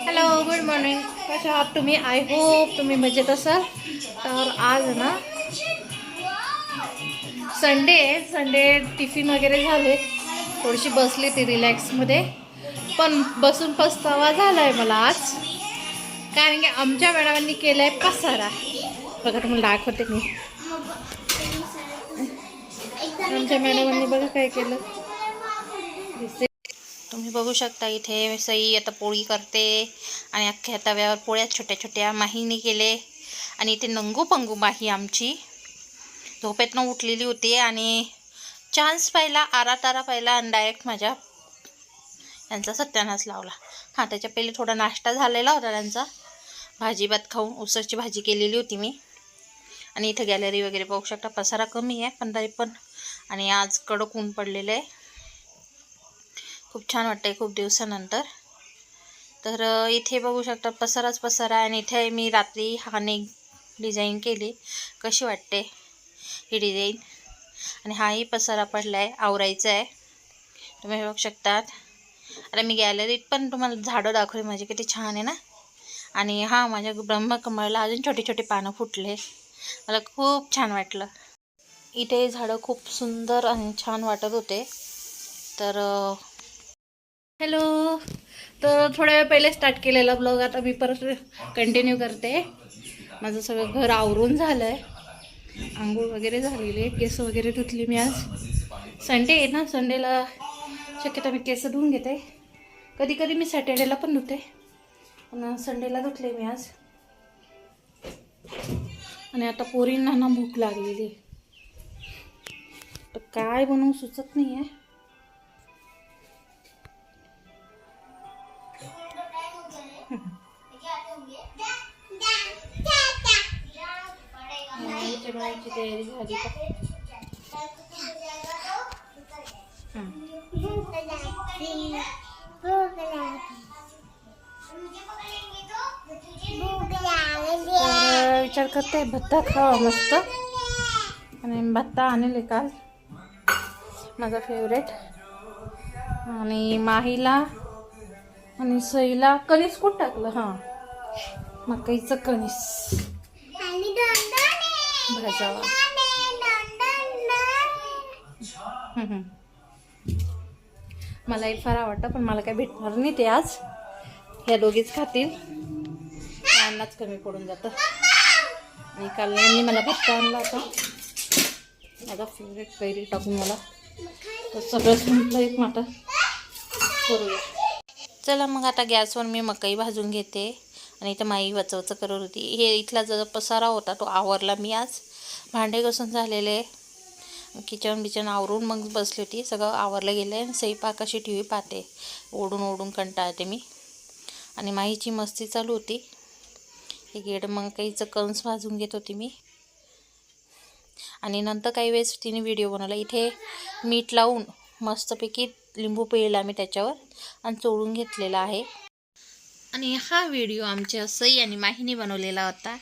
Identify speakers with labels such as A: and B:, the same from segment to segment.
A: Hello good morning कशा आहात तुम्ही? आय होप तुम्ही मजेत असाल. तर आज ना संडे आहे. संडे टिफिन वगैरे झाले. थोडीशी बसली ती रिलॅक्समध्ये पण बसून पस्तावा झाला आहे मला आज. कारण की आमच्या मॅडमांनी केलं आहे पसारा. बघा तुम्हाला दाखवते मी. आमच्या मॅडमांनी बघा काय केलं. तुम्ही बघू शकता इथे सई आता पोळी करते आणि अख्ख्या तव्यावर पोळ्या छोट्या छोट्या माहीने केले. आणि इथे नंगू पंगू माही आमची. झोपेतनं उठलेली होती आणि चान्स पाहिला आरा तारा पाहिला आणि डायरेक्ट माझ्या यांचा सत्यानाश लावला. हां त्याच्या पहिले थोडा नाश्ता झालेला होता त्यांचा. भाजी भात खाऊन उसळची भाजी केलेली होती मी. आणि इथं गॅलरी वगैरे पाहू शकता पसारा कमी आहे पण तरी पण. आणि आज कडक ऊन पडलेलं आहे. खूप छान वाटतं आहे खूप दिवसानंतर. तर इथे बघू शकता पसाराच पसारा आणि इथे मी रात्री हाने डिझाईन केली. कशी वाटते ही डिझाईन आणि हाही पसारा पडला आहे आवरायचा आहे. तुम्ही बघू शकतात. अरे मी गॅलरीत पण तुम्हाला झाडं दाखवली माझी किती छान आहे ना? आणि हा माझ्या ब्रह्मकमळला अजून छोटे छोटे पानं फुटले. मला खूप छान वाटलं. इथे झाडं खूप सुंदर आणि छान वाटत होते. तर हॅलो. तर थोड्या वेळ पहिले स्टार्ट केलेला ब्लॉग आता मी परत कंटिन्यू करते. माझं सगळं घर आवरून झालं आहे आंघोळ वगैरे झालेली केस वगैरे धुतली मी आज. संडे आहे ना? संडेला शक्यतो मी केस धुवून घेते. कधी कधी मी सॅटर्डेला पण धुते. पण संडेला धुतले मी आज. आणि आता पोरींना ना भूक लागलेली तर काय बनवू सुचत नाही आहे जेवणाची तयारी झाली हं. विचार करते भत्ता खावा मस्त. आणि भत्ता आणले काल. माझा फेवरेट आणि माहीला आणि सईला कणीस कुठं टाकलं? हां. मकाईचं कणीस. भाजावा. मलाही मला एक फार आवडतं पण मला काही भेटणार नाही ते आज. ह्या दोघीच खातील. अन्नाच कमी पडून जातं. आणि काल यांनी मला भत्ता आणला होता. माझा फेवरेट कैरी टाकून मला. तर सगळं म्हटलं एक माटा. करूया. चला मग आता गॅसवर मी मकई भाजून घेते. आणि इथं माई वचवचं करत होती. हे इथला जो पसारा होता तो आवरला मी आज. भांडे घसून झालेले. किचन बिचन आवरून मग बसली होती. सगळं आवरलं गेलं आहे स्वयंपाक अशी टी व्ही पाहते. ओढून ओढून कंटाळते मी. आणि माईची मस्ती चालू होती. हे गेड मग काहीचं कंस भाजून घेत होती मी. आणि नंतर काही वेळेस तिने व्हिडिओ बनवला. इथे मीठ लावून मस्तपैकी लिंबू पिळला मी त्याच्यावर आणि चोळून घेतलेला आहे. आणि हा व्हिडिओ आमच्या सई आणि माहिनी बनवलेला होता.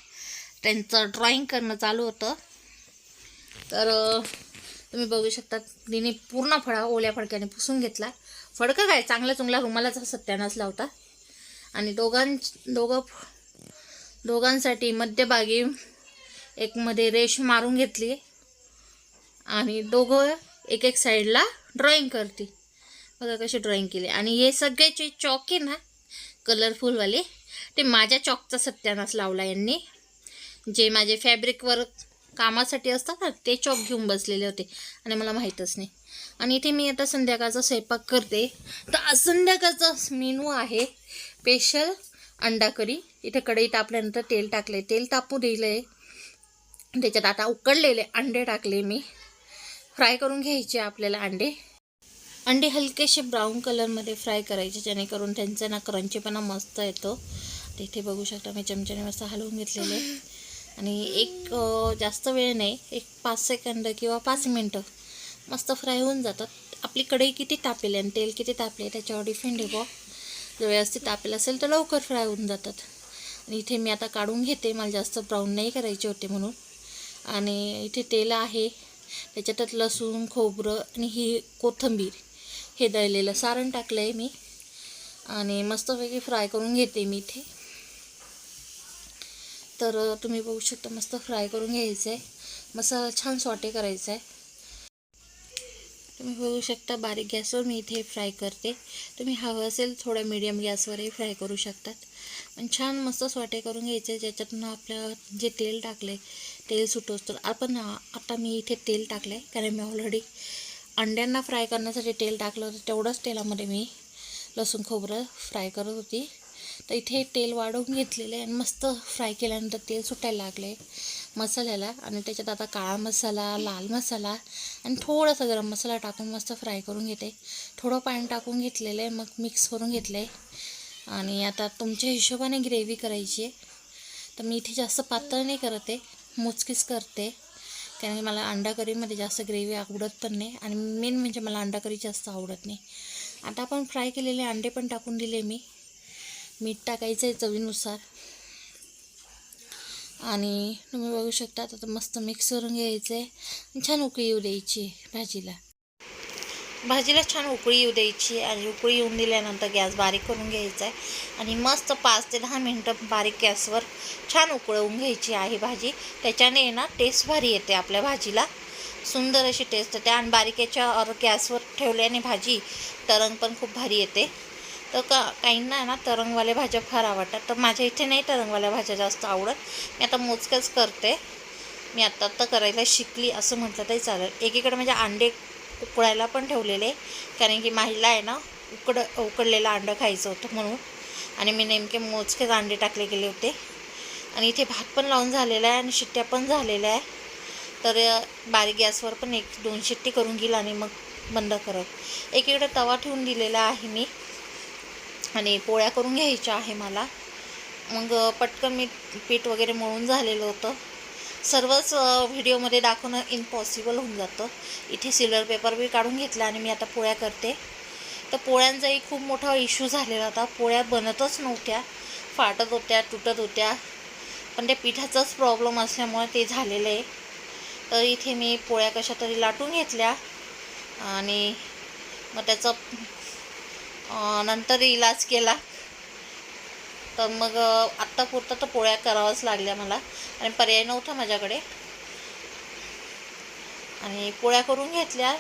A: त्यांचं ड्रॉइंग करणं चालू होतं. तर तुम्ही बघू शकता तिने पूर्ण फळा ओल्या फडक्याने पुसून घेतला. फडकं काय? चांगला चुंगला रुमालाचा नसला होता. आणि दोघां दोघं दोघांसाठी मध्यभागी एक मध्ये रेश मारून घेतली. आणि दोघं एक एक साईडला ड्रॉइंग करते. बघा कशी ड्रॉइंग केली. आणि हे सगळ्याचे चॉक आहे ना कलरफुलवाले ते माझ्या चॉकचा सत्यानाश लावला यांनी. जे माझे फॅब्रिकवर कामासाठी असतात ना ते चॉक घेऊन बसलेले होते. आणि मला माहीतच नाही. आणि इथे मी आता संध्याकाळचा स्वयंपाक करते. तर आज संध्याकाळचा मेनू आहे स्पेशल अंडा करी इथे कढई तापल्यानंतर तेल टाकले. तेल तापू दिलं. आहे त्याच्यात आता उकडलेले अंडे टाकले मी. फ्राय करून घ्यायचे आपल्याला अंडे. अंडे हलकेसे ब्राऊन कलरमध्ये फ्राय करायचे जेणेकरून त्यांचा ना क्रंचीपणा मस्त येतो. तिथे बघू शकता मी चमच्याने मस्त हलवून घेतलेले. आणि एक जास्त वेळ नाही एक पाच सेकंद किंवा पाच मिनटं मस्त फ्राय होऊन जातात. आपली कढई किती तापेल आणि तेल किती तापले त्याच्यावर डिफेंड आहे बॉ जर व्यवस्थित तापेल असेल तर लवकर फ्राय होऊन जातात. आणि इथे मी आता काढून घेते मला जास्त ब्राऊन नाही करायचे होते म्हणून. आणि इथे तेल आहे त्याच्यातच लसूण खोबरं आणि ही कोथिंबीर. हे दळलेलं सारण टाकलं आहे मी. आणि मस्तपैकी फ्राय करून घेते मी इथे. तर तुम्ही बघू शकता मस्त फ्राय करून घ्यायचं आहे मसाला छान सॉटे करायचा आहे तुम्ही बघू शकता बारीक गॅसवर मी इथे फ्राय करते. तुम्ही हवं असेल थोडं मिडियम गॅसवरही फ्राय करू शकतात. पण छान मस्त स्वाटे करून घ्यायचे ज्याच्यातून आपल्या जे तेल टाकले तेल सुटवतो आपण आता मी इथे तेल टाकलं आहे कारण मी ऑलरेडी अंड्यांना फ्राय करण्यासाठी तेल टाकलं होतं. तेवढंच तेलामध्ये मी लसूण खोबरं फ्राय करत होती. तर इथे तेल वाढवून घेतलेलं आहे आणि मस्त फ्राय केल्यानंतर तेल सुटायला लागले. मसाल्याला आणि त्याच्यात आता काळा मसाला लाल मसाला आणि थोडासा गरम मसाला टाकून मस्त फ्राय करून घेते. थोडं पाणी टाकून घेतलेलं आहे मग मिक्स करून घेतलं आहे आणि आता तुमच्या हिशोबाने ग्रेव्ही करायची आहे. तर मी इथे जास्त पातळ नाही करत आहे मोजकीच करते. त्यामुळे म्हणजे मला अंडा करीमध्ये जास्त ग्रेव्ही आवडत पण नाही. आणि मेन म्हणजे मला अंडा करी जास्त आवडत नाही. आता आपण फ्राय केलेले अंडे पण टाकून दिले मी. मीठ टाकायचं आहे चवीनुसार. आणि तुम्ही बघू शकता आता मस्त मिक्स करून घ्यायचं आहे. छान उकळी येऊ द्यायची भाजीला. भाजीला छान उकळी येऊ द्यायची आहे आणि उकळी येऊन दिल्यानंतर गॅस बारीक करून घ्यायचा आहे. आणि मस्त पाच ते दहा मिनटं बारीक गॅसवर छान उकळवून घ्यायची आहे भाजी. त्याच्याने ना टेस्ट भारी येते आपल्या भाजीला. सुंदर अशी टेस्ट येते आणि बारीक याच्यावर गॅसवर ठेवल्याने भाजी तरंग पण खूप भारी येते. तर का काहींना ना तरंगवाल्या भाज्या फार आवडतात. तर माझ्या इथे नाही तरंगवाल्या भाज्या जास्त आवडत. मी आता मोजकंच करते. मी आत्ता आत्ता करायला शिकली असं म्हटलं तरी चालेल. एकीकडे म्हणजे अंडे उकळायला पण ठेवलेले कारण की माहीला आहे ना उकड उकडलेलं अंडं खायचं होतं म्हणून. आणि मी नेमके मोजकेच अंडे टाकले गेले होते. आणि इथे भात पण लावून झालेला आहे आणि शिट्ट्या पण झालेल्या आहे. तर बारीक गॅसवर पण एक दोन शिट्टी करून घेईल आणि मग बंद करत. एकीकडे तवा ठेवून दिलेला आहे मी. आणि पोळ्या करून घ्यायच्या आहे मला. मग पटकन मी पीठ वगैरे मळून झालेलं होतं. सर्वच व्हिडिओमध्ये दाखवणं इम्पॉसिबल होऊन जातं. इथे सिल्वर पेपर बी काढून घेतला आणि मी आता पोळ्या करते. तर पोळ्यांचाही खूप मोठा इश्यू झालेला होता. पोळ्या बनतच नव्हत्या. फाटत होत्या तुटत होत्या. पण त्या पिठाचाच प्रॉब्लेम असल्यामुळे ते झालेलं आहे. तर इथे मी पोळ्या कशा तरी लाटून घेतल्या आणि मग त्याचा नंतर इलाज केला. तर मग आत्ता पुरता तर पोळ्या कराव्याच लागल्या मला. आणि पर्याय नव्हता माझ्याकडे. आणि पोळ्या करून घेतल्या.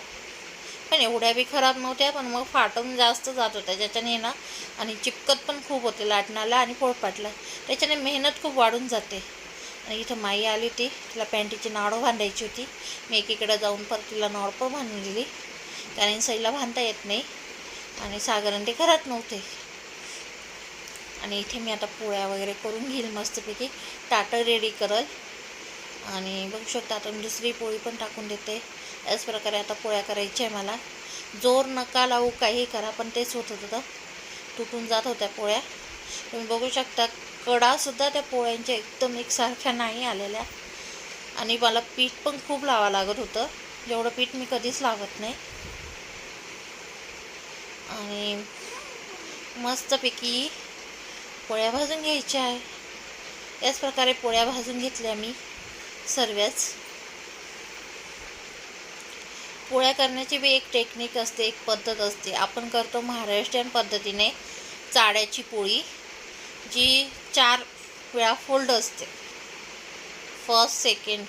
A: पण एवढ्या बी खराब नव्हत्या पण मग फाटून जास्त जात होत्या. ज्याच्याने ना आणि चिपकत पण खूप होते लाटणाला आणि पोळपाटला. त्याच्याने मेहनत खूप वाढून जाते. आणि इथं माई आली होती. तिला पॅन्टीची नाडं बांधायची होती. मी एकीकडे जाऊन परत तिला नाड पण बांधून दिली. कारण सईला बांधता येत नाही. आणि सागरण ते घरात नव्हते. आणि इथे मी आता पोळ्या वगैरे करून घेईल मस्तपैकी. ताटं रेडी करल. आणि बघू शकता आता मी दुसरी पोळी पण टाकून देते. याच प्रकारे आता पोळ्या करायच्या आहे मला. जोर नका लावू काही करा पण तेच होत होतं तुटून जात होत्या पोळ्या. तुम्ही बघू शकता कडासुद्धा त्या पोळ्यांच्या एकदम एकसारख्या नाही आलेल्या. आणि मला पीठ पण खूप लावा लागत होतं. जेवढं पीठ मी कधीच लावत नाही. आणि मस्तपैकी पोळ्या भाजून घ्यायच्या आहे. याच प्रकारे पोळ्या भाजून घेतल्या मी सर्वच. पोळ्या करण्याची बी एक टेक्निक असते एक पद्धत असते. आपण करतो महाराष्ट्रीयन पद्धतीने चाड्याची पोळी जी चार वेळा फोल्ड असते. फर्स्ट सेकंड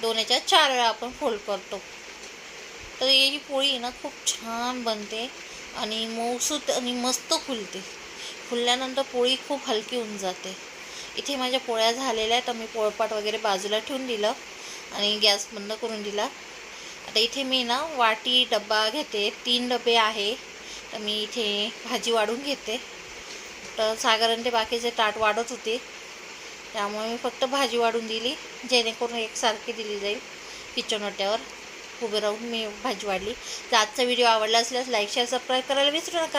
A: दोन याच्या चार वेळा आपण फोल्ड करतो. तर ही पोळी ना खूप छान बनते आणि मऊसूत आणि मस्त फुलते. फुलल्यानंतर पोळी खूप हलकी होऊन जाते. इथे माझ्या पोळ्या झालेल्या आहेत. तर मी पोळपाट वगैरे बाजूला ठेवून दिलं आणि गॅस बंद करून दिला. आता इथे मी ना वाटी डब्बा घेते. तीन डबे आहे. तर मी इथे भाजी वाढून घेते. तर साधारण ते बाकीचे ताट वाढत होते. त्यामुळे मी फक्त भाजी वाढून दिली. जेणेकरून एकसारखी दिली जाईल किचन वाट्यावर उभे राहून मी भाजी वाढली. तर आजचा व्हिडिओ आवडला असल्यास लाईक शेअर सबस्क्राईब करायला विसरू नका.